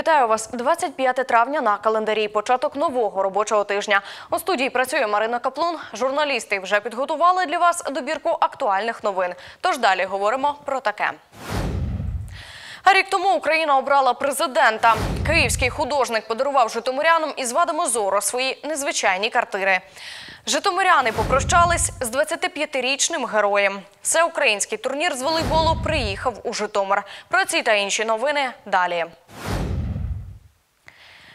Вітаю вас 25 травня на календарі. Початок нового робочого тижня. У студії працює Марина Каплун. Журналісти вже підготували для вас добірку актуальних новин. Тож далі говоримо про таке. Рік тому Україна обрала президента. Київський художник подарував житомирянам із вадами зору свої незвичайні картини. Житомиряни попрощались з 25-річним героєм. Всеукраїнський турнір з волейболу приїхав у Житомир. Про ці та інші новини далі.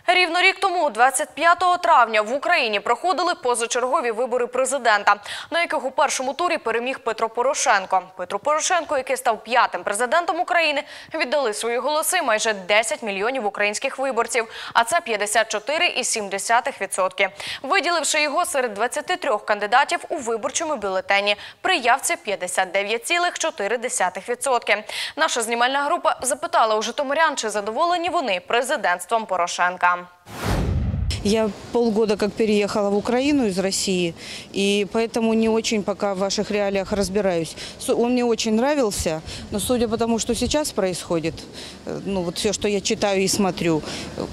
Рівно рік тому, 25 травня, в Україні проходили позачергові вибори президента, на яких у першому турі переміг Петро Порошенко. Петро Порошенко, який став п'ятим президентом України, віддали свої голоси майже 10 мільйонів українських виборців, а це 54,7%. Виділивши його серед 23 кандидатів у виборчому бюлетені, при явці 59,4%. Наша знімальна група запитала у житомирян, чи задоволені вони президентством Порошенка Я полгода как переехала в Украину из России, и поэтому не очень пока в ваших реалиях разбираюсь. Су- Он мне очень нравился, но судя по тому, что сейчас происходит, э, ну вот все, что я читаю и смотрю, э,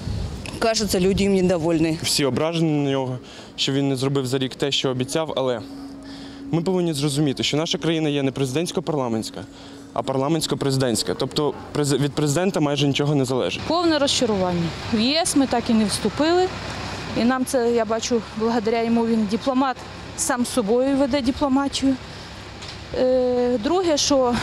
кажется, люди им недовольны. Всі ображені на нього, що він не зробив за рік те, що обіцяв, але ми повинні зрозуміти, що наша країна є не президентсько-парламентська, а парламентсько-президентська. Тобто від президента майже нічого не залежить. Повне розчарування. В ЄС ми так і не вступили. І нам це, я бачу, благодаря йому він дипломат, сам з собою веде дипломатію. Е, Друге, що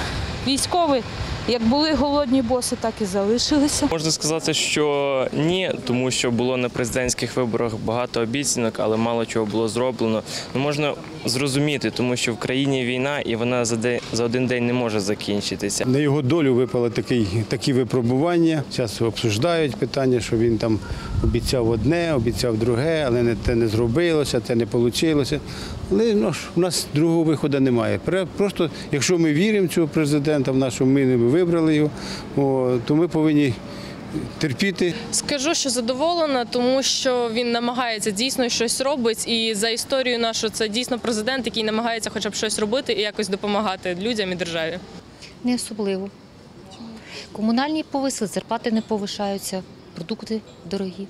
військові, як були голодні боси, так і залишилися. Можна сказати, що ні, тому що було на президентських виборах багато обіцянок, але мало чого було зроблено. Ну можна зрозуміти, тому що в країні війна і вона за день за один день не може закінчитися. На його долю випали такі, такі випробування. Зараз обсуждають питання, що він там обіцяв одне, обіцяв друге, але не, те не зробилося, те не вийшло. Але ну, у нас другого виходу немає. Просто, якщо ми віримо в цього президента, в нашому ми не вибрали його, то ми повинні терпіти. Скажу, що задоволена, тому що він намагається дійсно щось робить. І за історію нашу це дійсно президент, який намагається хоча б щось робити і якось допомагати людям і державі. Не особливо. Комунальні повисли, зарплати не повишаються, продукти дорогі.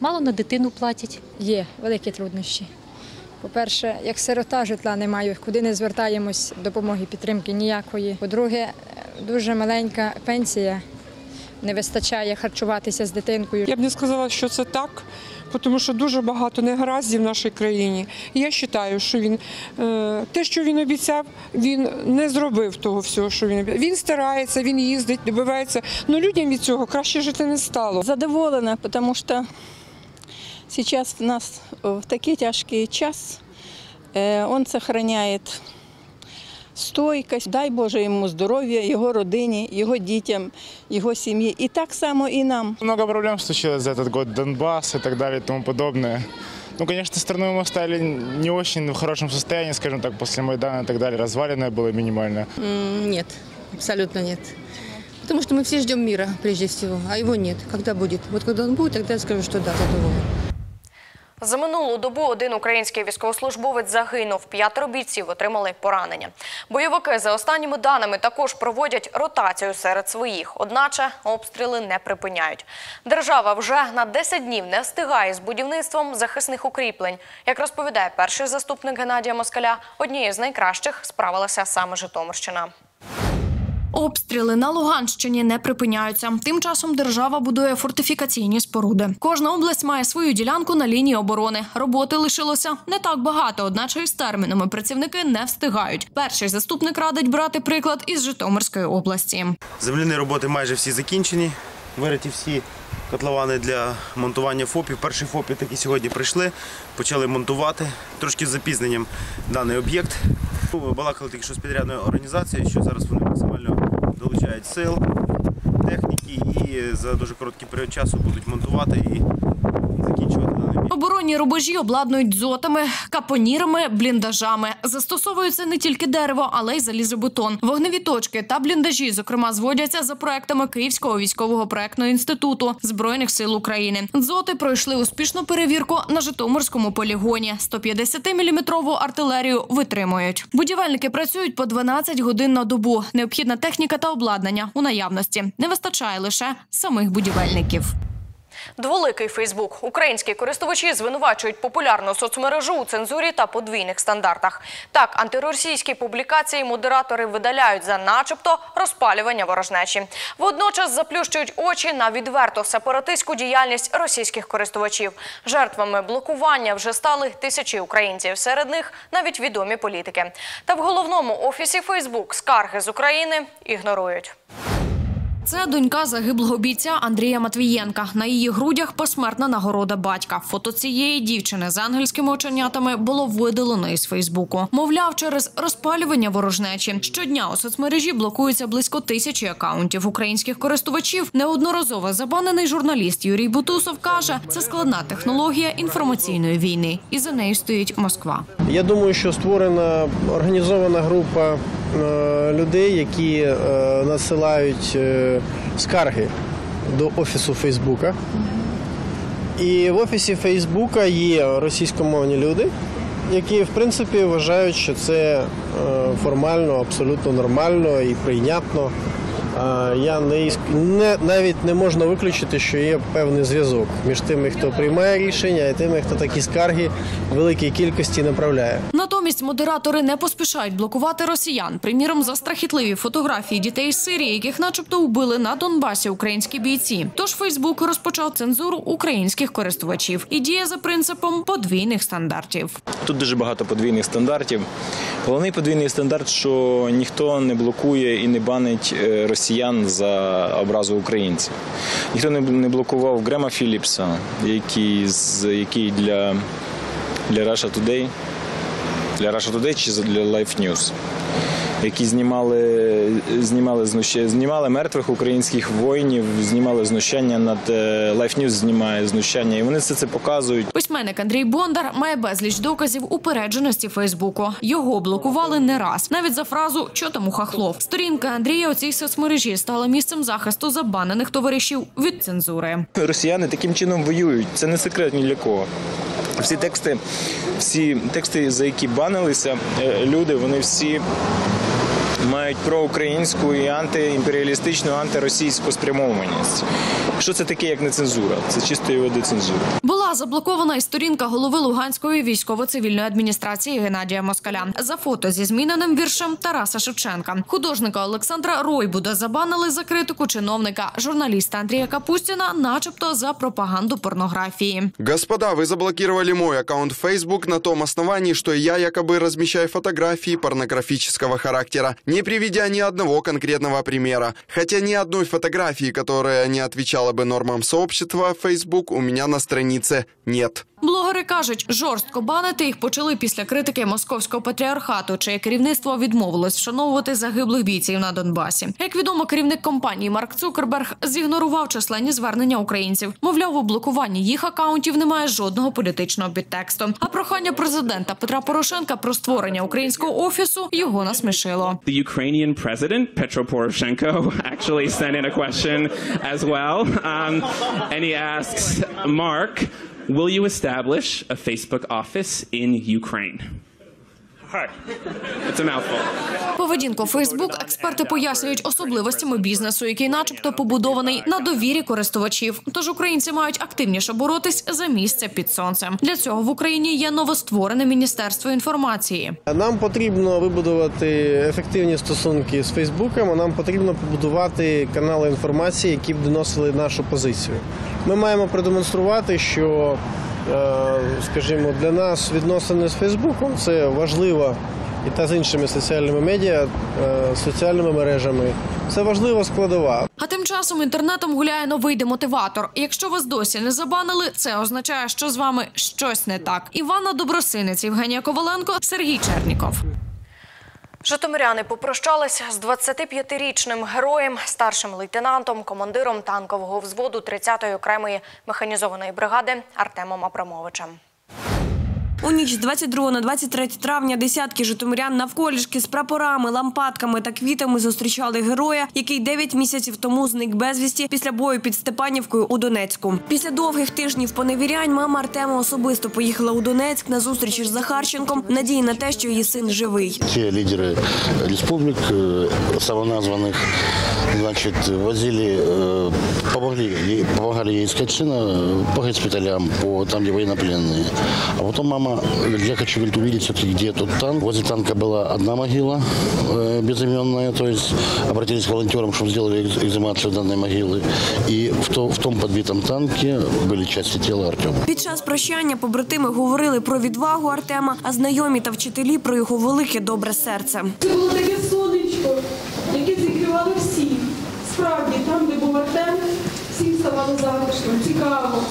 Мало на дитину платять. Є великі труднощі. По-перше, як сирота житла немає, куди не звертаємось, допомоги, підтримки ніякої. По-друге, дуже маленька пенсія, не вистачає харчуватися з дитинкою. Я б не сказала, що це так, тому що дуже багато негараздів в нашій країні. І я вважаю, що він е, те, що він обіцяв, він не зробив того всього, що він обіцяв. Він старається, він їздить, добивається. Ну людям від цього краще жити не стало. Задоволена, потому что сейчас в нас э, в такий тяжкий час э, он сохраняет стойкость. Дай Боже йому здоров'я, його родині, його дітям, його сім'ї. І так само і нам. Много проблем случилось за этот год, Донбасс и так далее и тому подобное. Ну, конечно, страну мы оставили не очень в хорошем состоянии, скажем так, после Майдана и так далее. Разваленное было минимально. Нет, абсолютно нет. Потому что мы все ждем мира, прежде всего, а его нет. Когда будет? Вот когда он будет, тогда я скажу, что да, задоволен. За минулу добу один український військовослужбовець загинув. П'ятеро бійців отримали поранення. Бойовики, за останніми даними, також проводять ротацію серед своїх. Одначе обстріли не припиняють. Держава вже на 10 днів не встигає з будівництвом захисних укріплень. Як розповідає перший заступник Геннадія Москаля, однією з найкращих справилася саме Житомирщина. Обстріли на Луганщині не припиняються. Тим часом держава будує фортифікаційні споруди. Кожна область має свою ділянку на лінії оборони. Роботи лишилося не так багато, одначе із термінами працівники не встигають. Перший заступник радить брати приклад із Житомирської області. Земляні роботи майже всі закінчені. Вириті всі котловани для монтування ФОПів. Перші ФОПи такі сьогодні прийшли, почали монтувати трошки з запізненням даний об'єкт. Балакали тільки що з підрядною організацією, що зараз вони максимально долучають сил, техніки і за дуже короткий період часу будуть монтувати і закінчувати. Оборонні рубежі обладнують дзотами, капонірами, бліндажами. Застосовується не тільки дерево, але й залізобетон. Вогневі точки та бліндажі, зокрема, зводяться за проектами Київського військового проектного інституту збройних сил України. Дзоти пройшли успішну перевірку на Житомирському полігоні. 150-мм артилерію витримують. Будівельники працюють по 12 годин на добу. Необхідна техніка та обладнання у наявності. Не вистачає лише самих будівельників. Дволикий Фейсбук. Українські користувачі звинувачують популярну соцмережу у цензурі та подвійних стандартах. Так, антиросійські публікації модератори видаляють за начебто розпалювання ворожнечі. Водночас заплющують очі на відверто сепаратистську діяльність російських користувачів. Жертвами блокування вже стали тисячі українців. Серед них навіть відомі політики. Та в головному офісі Фейсбук скарги з України ігнорують. Це донька загиблого бійця Андрія Матвієнка. На її грудях посмертна нагорода батька. Фото цієї дівчини з ангельськими оченятами було видалено із Фейсбуку. Мовляв, через розпалювання ворожнечі щодня у соцмережі блокується близько тисячі акаунтів українських користувачів. Неодноразово забанений журналіст Юрій Бутусов каже, це складна технологія інформаційної війни, і за нею стоїть Москва. Я думаю, що створена організована група людей, які насилають е, скарги до офісу Фейсбука. І в офісі Фейсбука є російськомовні люди, які в принципі вважають, що це е, формально, абсолютно нормально і прийнятно. Я не, іск- не навіть не можна виключити, що є певний зв'язок між тими, хто приймає рішення, і тими, хто такі скарги в великій кількості направляє. Натомість модератори не поспішають блокувати росіян. Приміром, за страхітливі фотографії дітей з Сирії, яких, начебто, убили на Донбасі українські бійці. Тож Фейсбук розпочав цензуру українських користувачів і діє за принципом подвійних стандартів. Тут дуже багато подвійних стандартів. Головний подвійний стандарт, що ніхто не блокує і не банить е, росіян за образу українців. Ніхто не блокував Грема Філіпса, який, який для, для Russia Today, для Russia Today чи для Life News. Які знімали, знімали, знущ- знімали мертвих українських воїнів, знімали знущання над е, Life News знімає знущання, і вони все це показують. Письменник Андрій Бондар має безліч доказів упередженості Фейсбуку. Його блокували не раз, навіть за фразу «Чо там у хахлов». Сторінка Андрія у цій соцмережі стала місцем захисту забанених товаришів від цензури. Росіяни таким чином воюють. Це не секрет ні для кого. Всі тексти, всі тексти, за які банилися е, люди, вони всі мають проукраїнську і антиімперіалістичну, антиросійську спрямованість. Що це таке, як не цензура? Це чисто його децензура. Була заблокована і сторінка голови Луганської військово-цивільної адміністрації Геннадія Москаля за фото зі зміненим віршем Тараса Шевченка. Художника Олександра Ройбуда забанили за критику чиновника, журналіста Андрія Капустіна, начебто за пропаганду порнографії. Господа, вы заблокировали мой аккаунт Facebook на том основании, что я якобы размещаю фотографии порнографического характера, не приведя ни одного конкретного примера. Хотя ни одной фотографии, которая не отвечала бы нормам сообщества Facebook, у меня на странице нет. Блогери кажуть, жорстко банити їх почали після критики московського патріархату, чиє керівництво відмовилось вшановувати загиблих бійців на Донбасі. Як відомо, керівник компанії Марк Цукерберг зігнорував численні звернення українців. Мовляв, у блокуванні їх акаунтів немає жодного політичного підтексту. А прохання президента Петра Порошенка про створення українського офісу його насмішило. The Ukrainian president, Petro Poroshenko, actually sent in a question as well. Um, and he asks, Mark, will you establish a Facebook office in Ukraine? Поведінку Фейсбук експерти пояснюють особливостями бізнесу, який, начебто, побудований на довірі користувачів. Тож українці мають активніше боротись за місце під сонцем. Для цього в Україні є новостворене міністерство інформації. Нам потрібно вибудувати ефективні стосунки з Фейсбуком. а Нам потрібно побудувати канали інформації, які б доносили нашу позицію. Ми маємо продемонструвати, що, скажімо, для нас відносини з Фейсбуком це важливо. І та з іншими соціальними медіа, е, соціальними мережами це важлива складова. А тим часом інтернетом гуляє новий демотиватор. Якщо вас досі не забанили, це означає, що з вами щось не так. Івана Добросинець, Євгенія Коваленко, Сергій Черніков. Житомиряни попрощалися з 25-річним героєм, старшим лейтенантом, командиром танкового взводу 30-ї окремої механізованої бригади Артемом Абрамовичем. У ніч з 22 на 23 травня десятки житомирян навколішки з прапорами, лампадками та квітами зустрічали героя, який 9 місяців тому зник безвісті після бою під Степанівкою у Донецьку. Після довгих тижнів поневірянь мама Артема особисто поїхала у Донецьк на зустріч із Захарченком в надії на те, що її син живий. Те лидеры республик э, самоназванных, значит, возили, э, помогли, ей- помогали ей искать сына э, по госпиталям, по там, где военнопленные. А потом мама говорит, я хочу говорит, увидеть все-таки, где тот танк. Возле танка была одна могила э, безыменная, то есть обратились к волонтерам, чтобы сделали экз- экзумацию данной могилы. И в, то- в том подбитом танке были части тела Артема. Під час прощання побратими говорили про відвагу Артема, а знайомі та вчителі про його велике добре серце. Це було таке сонечко, Всім затишно, цікаво,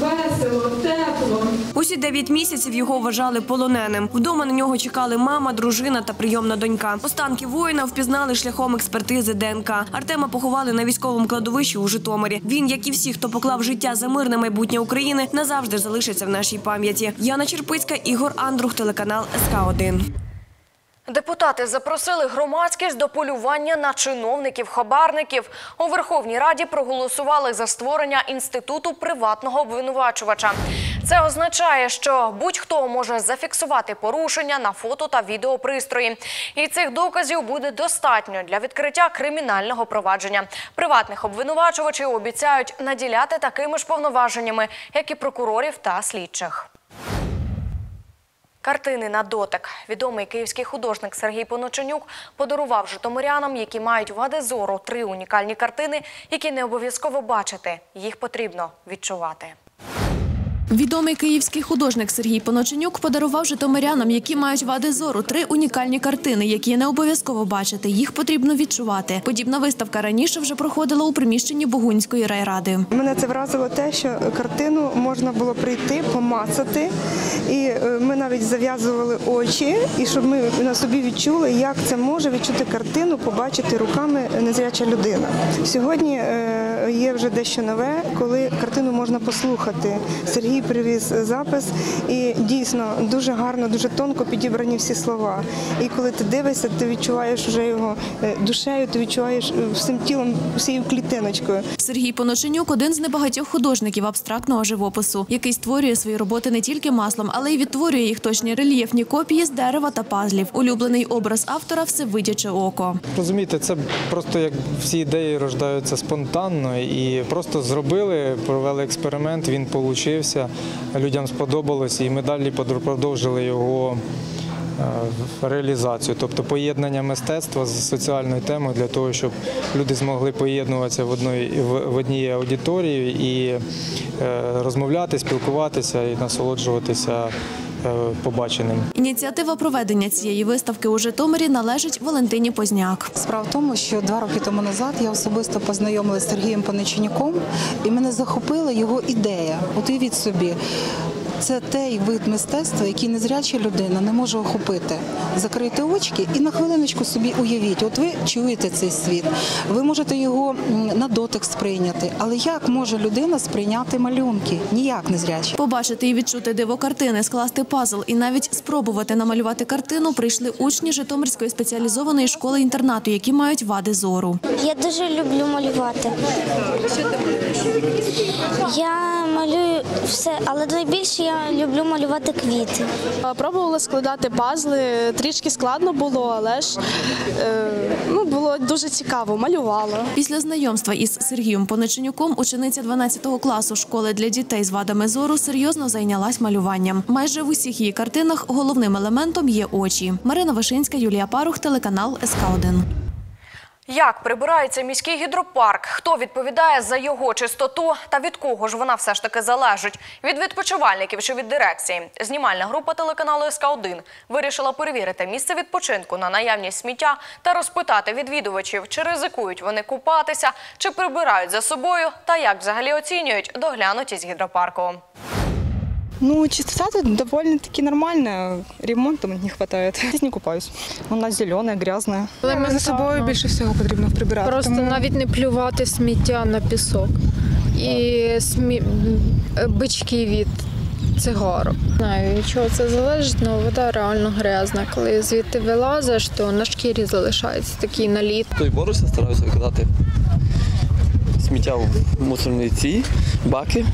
весело, тепло. Усі дев'ять місяців його вважали полоненим. Вдома на нього чекали мама, дружина та прийомна донька. Останки воїна впізнали шляхом експертизи ДНК. Артема поховали на військовому кладовищі у Житомирі. Він, як і всі, хто поклав життя за мирне майбутнє України, назавжди залишиться в нашій пам'яті. Яна Черпицька, Ігор Андрух, телеканал СК 1 Депутати запросили громадськість до полювання на чиновників-хабарників. У Верховній Раді проголосували за створення інституту приватного обвинувачувача. Це означає, що будь-хто може зафіксувати порушення на фото та відеопристрої. І цих доказів буде достатньо для відкриття кримінального провадження. Приватних обвинувачувачів обіцяють наділяти такими ж повноваженнями, як і прокурорів та слідчих. Картини на дотик. Відомий київський художник Сергій Поноченюк подарував житомирянам, які мають вади зору, три унікальні картини, які не обов'язково бачити. Їх потрібно відчувати. Відомий київський художник Сергій Поноченюк подарував житомирянам, які мають вади зору, три унікальні картини, які не обов'язково бачити. Їх потрібно відчувати. Подібна виставка раніше вже проходила у приміщенні Бугунської райради. Мене це вразило те, що картину можна було прийти, помацати, і е, ми навіть зав'язували очі, і щоб ми на собі відчули, як це може відчути картину, побачити руками незряча людина. Сьогодні е, є вже дещо нове, коли картину можна послухати. Сергій привіз запис, і дійсно дуже гарно, дуже тонко підібрані всі слова. І коли ти дивишся, ти відчуваєш вже його е, душею, ти відчуваєш е, всім тілом, всією клітиночкою. Сергій Поноченюк один з небагатьох художників абстрактного живопису, який створює свої роботи не тільки маслом, але й відтворює їх точні рельєфні копії з дерева та пазлів. Улюблений образ автора всевидяче око. Розумієте, це просто як всі ідеї рождаються спонтанно і просто зробили, провели експеримент, він получився, людям сподобалось, і ми далі продовжили його е, реалізацію, тобто поєднання мистецтва з соціальною темою для того, щоб люди змогли поєднуватися в в, одній аудиторії і е, розмовляти, спілкуватися і насолоджуватися побаченим. Ініціатива проведення цієї виставки у Житомирі належить Валентині Позняк. Справа в тому, що два роки тому назад я особисто познайомилася з Сергієм Паниченюком, і мене захопила його ідея. От уявіть собі. Це той вид мистецтва, який незряча людина не може охопити. Закрийте очки і на хвилиночку собі уявіть, от ви чуєте цей світ, ви можете його на дотик сприйняти. Але як може людина сприйняти малюнки? Ніяк не зряча. Побачити і відчути диво картини, скласти пазл і навіть спробувати намалювати картину прийшли учні Житомирської спеціалізованої школи інтернату, які мають вади зору. Я дуже люблю малювати. Я малюю все, але найбільше я люблю малювати квіти. Пробувала складати пазли, трішки складно було, але ж е, ну, було дуже цікаво, малювала. Після знайомства із Сергієм Понеченюком учениця 12 класу школи для дітей з вадами зору серйозно зайнялась малюванням. Майже в усіх її картинах головним елементом є очі. Марина Вишинська, Юлія Парух, телеканал СК 1 Як прибирається міський гідропарк? Хто відповідає за його чистоту? Та від кого ж вона все ж таки залежить? Від відпочивальників чи від дирекції? Знімальна група телеканалу СК1 вирішила перевірити місце відпочинку на наявність сміття та розпитати відвідувачів, чи ризикують вони купатися, чи прибирають за собою, та як взагалі оцінюють доглянутість гідропарку. Ну, чистота тут довольно-таки нормальная. Ремонта не хватает. Здесь не купаюсь. Вона зелена, грязна. Але ми за собою більше всього потрібно прибирати. Просто навіть не плювати сміття на пісок. І смі... бички від цигарок. Не Знаю, від чого це залежить, але вода реально грязна. Коли звідти вилазиш, то на шкірі залишається такий наліт. То й борюся, стараюся викидати сміття в мусорні ці баки.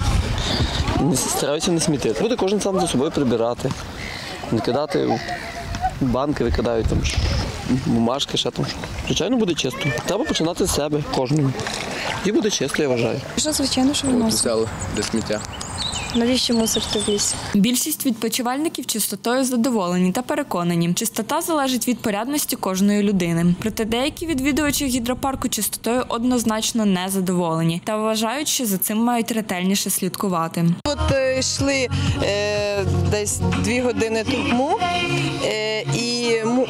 Не стараюся не смітити. Буде кожен сам за собою прибирати, не кидати в банки, викидають там бумажки, ще там. Звичайно, буде чисто. Треба починати з себе кожному. І буде чисто, я вважаю. Що, звичайно, що Взяли для сміття. Навіщо мусорити в лісі? Більшість відпочивальників чистотою задоволені та переконані, чистота залежить від порядності кожної людини. Проте деякі відвідувачі гідропарку чистотою однозначно не задоволені та вважають, що за цим мають ретельніше слідкувати. От е, йшли е, десь дві години тому, е, і ну,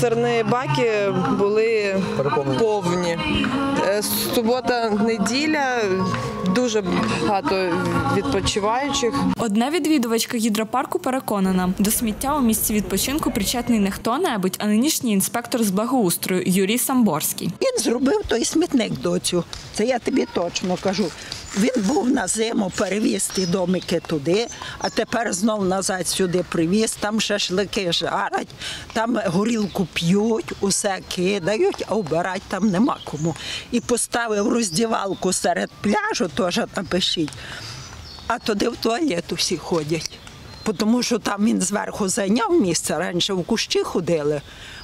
сирні баки були повні. Е, субота, неділя, дуже багато відпочиваючих. Одна відвідувачка гідропарку переконана, до сміття у місці відпочинку причетний не хто-небудь, а нинішній інспектор з благоустрою Юрій Самборський. Він зробив той смітник доцю. Це я тобі точно кажу. Він був на зиму перевіз ті домики туди, а тепер знов назад сюди привіз. Там шашлики жарять, там горілку п'ють, усе кидають, а вбирати там нема кому. І поставив роздівалку серед пляжу, теж напишіть. А туди в туалет усі ходять. Тому що там він зверху зайняв місце, раніше в кущі ходили,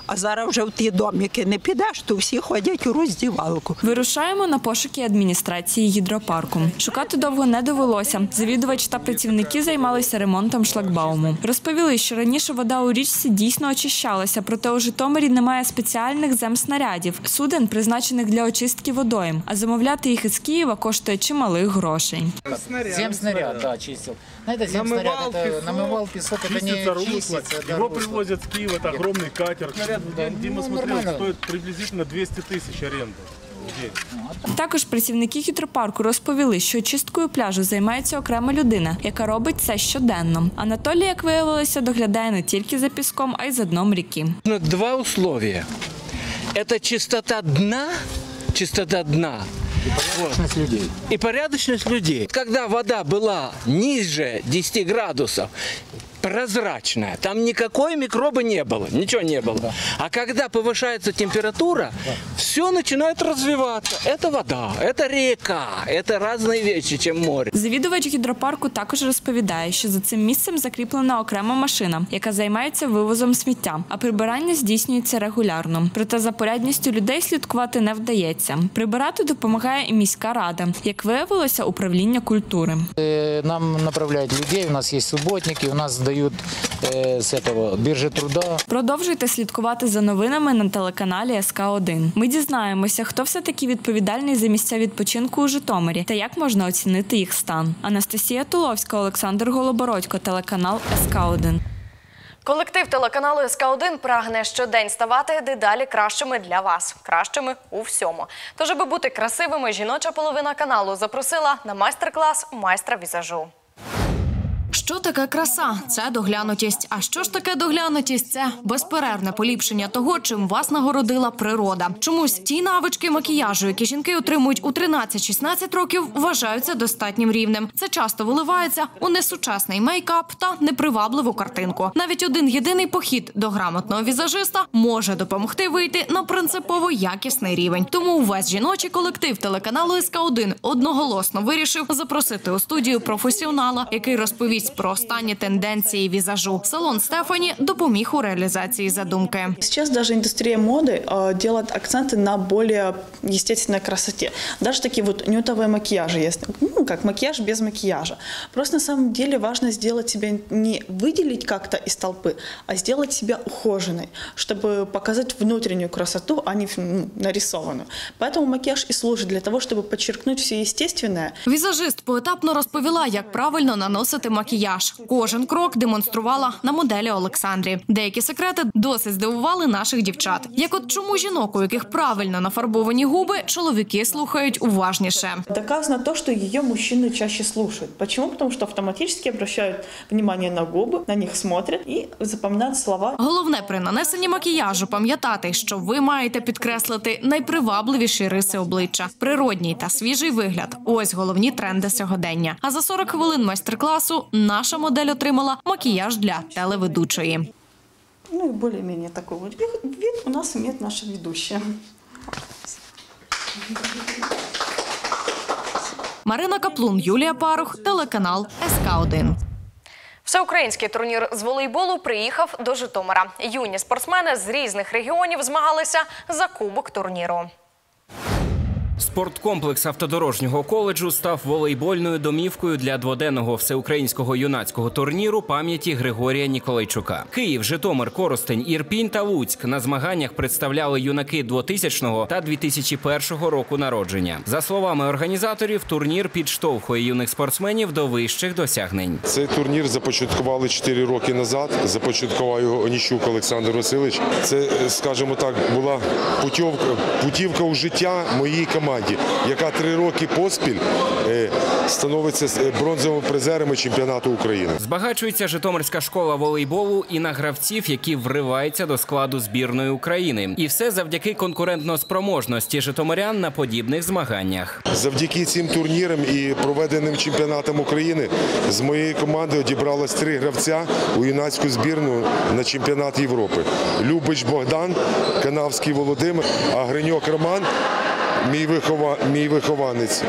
а зараз вже в ті домики не підеш, то всі ходять у роздівалку. Вирушаємо на пошуки адміністрації гідропарку. Шукати довго не довелося. Завідувач та працівники займалися ремонтом шлагбауму. Розповіли, що раніше вода у річці дійсно очищалася, проте у Житомирі немає спеціальних земснарядів, суден, призначених для очистки водойм. А замовляти їх із Києва коштує чималих грошей. Земснаряд, да, чистил. На это земснаряд, это намывал песок, это не Чистится русло, чистится. это его русло. привозят с Киева, это огромный катер. Дима ну, смотрел, нормально. стоит приблизительно 200 тысяч аренда в день. Також працівники гідропарку розповіли, що чисткою пляжу займається окрема людина, яка робить це щоденно. Анатолій, як виявилося, доглядає не тільки за піском, а й за дном ріки. Ну, Два условия. Это чистота дна, чистота дна. Вот. людей. И порядочность людей. Когда вода была ниже 10 градусов, прозрачная, там никакой микроба не было, ничего не было. А когда повышается температура, все начинает развиваться. Это вода, это река, это разные вещи, чем море. Завідувач гідропарку також розповідає, що за цим місцем закріплена окрема машина, яка займається вивозом сміття, а прибирання здійснюється регулярно. Проте за порядністю людей слідкувати не вдається. Прибирати допомагає і міська рада, як виявилося, управління культури. Э, Нам направляют людей, у нас есть субботники, у нас дают э, с этого биржи труда. Продовжуйте слідкувати за новинами на телеканалі СК 1 Ми дізнаємося, хто все таки відповідальний за місця відпочинку у Житомирі та як можна оцінити їх стан. Анастасія Туловська, Олександр Голобородько, телеканал СК 1 Колектив телеканалу СК1 прагне щодень ставати дедалі кращими для вас, кращими у всьому. Тож, аби бути красивими, жіноча половина каналу запросила на майстер-клас майстра візажу. Що таке краса? Це доглянутість. А що ж таке доглянутість? Це безперервне поліпшення того, чим вас нагородила природа. Чомусь ті навички макіяжу, які жінки отримують у 13-16 років, вважаються достатнім рівнем. Це часто виливається у несучасний мейкап та непривабливу картинку. Навіть один єдиний похід до грамотного візажиста може допомогти вийти на принципово якісний рівень. Тому увесь жіночий колектив телеканалу СК 1 одноголосно вирішив запросити у студію професіонала, який розповість про останні тенденції візажу. Салон Стефані допоміг у реалізації задумки. Сейчас даже индустрия моды э, делает акценты на более естественной красоте. Даже такие вот нютовые макияжи есть. Ну, как макияж без макияжа. Просто на самом деле важно сделать себя не выделить как-то из толпы, а сделать себя ухоженной, чтобы показать внутреннюю красоту, а не ну, нарисованную. Поэтому макияж и служит для того, чтобы подчеркнуть все естественное. Візажист поетапно розповіла, як правильно наносити макіяж. Кожен крок демонструвала на моделі Олександрі. Деякі секрети досить здивували наших дівчат. Як от чому жінок, у яких правильно нафарбовані губи, чоловіки слухають уважніше. Доказано то, что ее мужчины чаще слушают. Почему? Потому что автоматически обращают внимание на губы, на них смотрят и запоминают слова. Головне при нанесенні макіяжу пам'ятати, що ви маєте підкреслити найпривабливіші риси обличчя, природній та свіжий вигляд. Ось головні тренди сьогодення. А за 40 хвилин майстер-класу наша модель отримала макіяж для телеведучої. Ну такой вот вид, вид у нас имеет наша ведущая. Марина Каплун, Юлія Парух, телеканал СК 1 Всеукраїнський турнір з волейболу приїхав до Житомира. Юні спортсмени з різних регіонів змагалися за кубок турніру. Спорткомплекс автодорожнього коледжу став волейбольною домівкою для дводенного всеукраїнського юнацького турніру пам'яті Григорія Ніколайчука. Київ, Житомир, Коростень, Ірпінь та Луцьк на змаганнях представляли юнаки 2000 та 2001 року народження. За словами організаторів, турнір підштовхує юних спортсменів до вищих досягнень. Цей турнір започаткували 4 роки назад. Започаткував його Оніщук Олександр Васильович. Це, скажімо так, була путівка, путівка у життя моїй команді, яка три роки поспіль е, становиться е, бронзовими призерами чемпіонату України. Збагачується Житомирська школа волейболу і на гравців, які вриваються до складу збірної України. І все завдяки конкурентно-спроможності житомирян на подібних змаганнях. Завдяки цим турнірам і проведеним чемпіонатам України з моєї команди одібралось три гравця у юнацьку збірну на чемпіонат Європи: Любич Богдан, Канавський Володимир, а Гриньок Роман. Мій, вихова... мій вихованець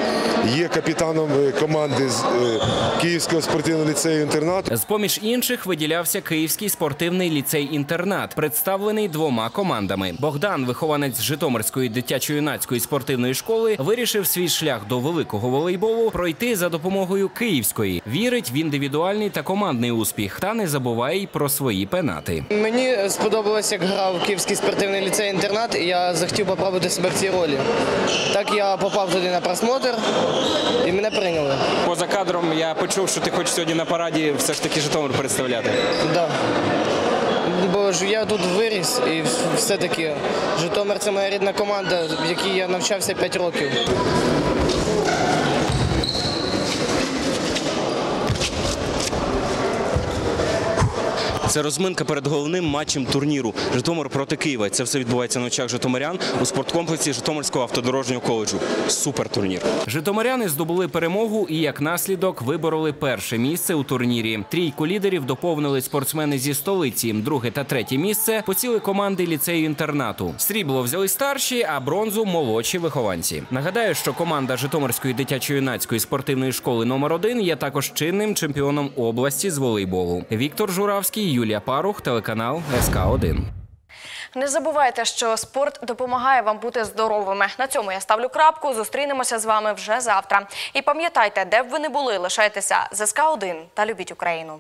є капітаном е, команди з е, Київського спортивного ліцею інтернату. З поміж інших виділявся Київський спортивний ліцей-інтернат, представлений двома командами. Богдан, вихованець Житомирської дитячо-юнацької спортивної школи, вирішив свій шлях до великого волейболу пройти за допомогою київської. Вірить в індивідуальний та командний успіх та не забуває й про свої пенати. Мені сподобалось, як грав Київський спортивний ліцей-інтернат, і я захотів попробувати себе в цій ролі. Так я попав туди на просмотр і мене прийняли. Поза кадром я почув, що ти хочеш сьогодні на параді все ж таки Житомир представляти. Да. Бо ж я тут виріс і все-таки Житомир це моя рідна команда, в якій я навчався 5 років. Це розминка перед головним матчем турніру Житомир проти Києва. Це все відбувається на очах житомирян у спорткомплексі Житомирського автодорожнього коледжу. Супер турнір. Житомиряни здобули перемогу і як наслідок вибороли перше місце у турнірі. Трійку лідерів доповнили спортсмени зі столиці. Друге та третє місце поціли команди ліцею інтернату. Срібло взяли старші, а бронзу молодші вихованці. Нагадаю, що команда Житомирської дитячо-юнацької спортивної школи номер 1 є також чинним чемпіоном області з волейболу. Віктор Журавський, Юлія Парух, телеканал СК 1 Не забувайте, що спорт допомагає вам бути здоровими. На цьому я ставлю крапку. Зустрінемося з вами вже завтра. І пам'ятайте, де б ви не були, лишайтеся з СК 1 та любіть Україну.